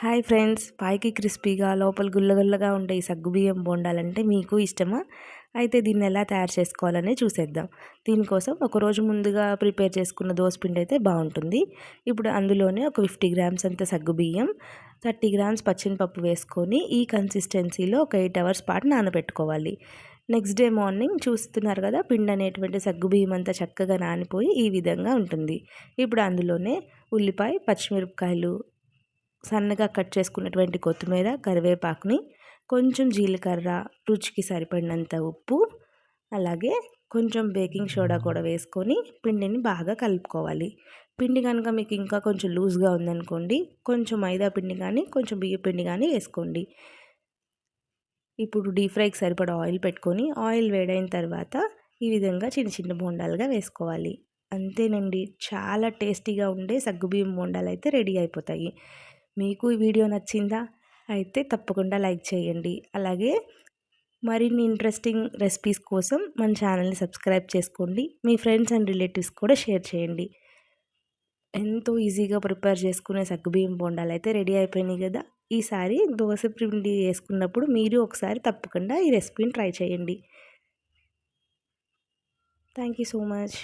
Hi friends. పైకి క్రిస్పీగా లోపల గుల్లగుల్లగా ఉండే ఈ సగ్గుబియ్యం బోండాలంటే మీకు ఇష్టమా? అయితే దీన్ని ఎలా తయారు చేసుకోవాలని చూసేద్దాం. దీనికోసం ఒక రోజు ముందుగా ప్రిపేర్ చేసుకున్న దోసపిండి అయితే బాగుంటుంది. ఇప్పుడు అందులోనే ఒక ఫిఫ్టీ గ్రామ్స్ అంత సగ్గుబియ్యం థర్టీ గ్రామ్స్ పచ్చినిపప్పు వేసుకొని ఈ కన్సిస్టెన్సీలో ఒక ఎయిట్ అవర్స్ పాటు నానబెట్టుకోవాలి. నెక్స్ట్ డే మార్నింగ్ చూస్తున్నారు కదా పిండి అనేటువంటి సగ్గుబియ్యం అంతా చక్కగా నానిపోయి ఈ విధంగా ఉంటుంది. ఇప్పుడు అందులోనే ఉల్లిపాయ పచ్చిమిరపకాయలు సన్నగా కట్ చేసుకున్నటువంటి కొత్తిమీర కరివేపాకుని కొంచెం జీలకర్ర రుచికి సరిపడినంత ఉప్పు అలాగే కొంచెం బేకింగ్ సోడా కూడా వేసుకొని పిండిని బాగా కలుపుకోవాలి. పిండి కనుక మీకు ఇంకా కొంచెం లూజ్గా ఉందనుకోండి కొంచెం మైదా పిండి కానీ కొంచెం బియ్య పిండి కానీ వేసుకోండి. ఇప్పుడు డీప్ ఫ్రైకి సరిపడా ఆయిల్ పెట్టుకొని ఆయిల్ వేడైన తర్వాత ఈ విధంగా చిన్న చిన్న బోండాలుగా వేసుకోవాలి. అంతేనండి చాలా టేస్టీగా ఉండే సగ్గుబియ్యం బోండాలు అయితే రెడీ అయిపోతాయి. మీకు ఈ వీడియో నచ్చిందా అయితే తప్పకుండా లైక్ చేయండి. అలాగే మరిన్ని ఇంట్రెస్టింగ్ రెసిపీస్ కోసం మన ఛానల్ని సబ్స్క్రైబ్ చేసుకోండి. మీ ఫ్రెండ్స్ అండ్ రిలేటివ్స్ కూడా షేర్ చేయండి. ఎంతో ఈజీగా ప్రిపేర్ చేసుకునే సగ్గుబియ్యం బొండాలు అయితే రెడీ అయిపోయినాయి కదా. ఈసారి దోశ పిండి వేసుకున్నప్పుడు మీరు ఒకసారి తప్పకుండా ఈ రెసిపీని ట్రై చేయండి. Thank you so much.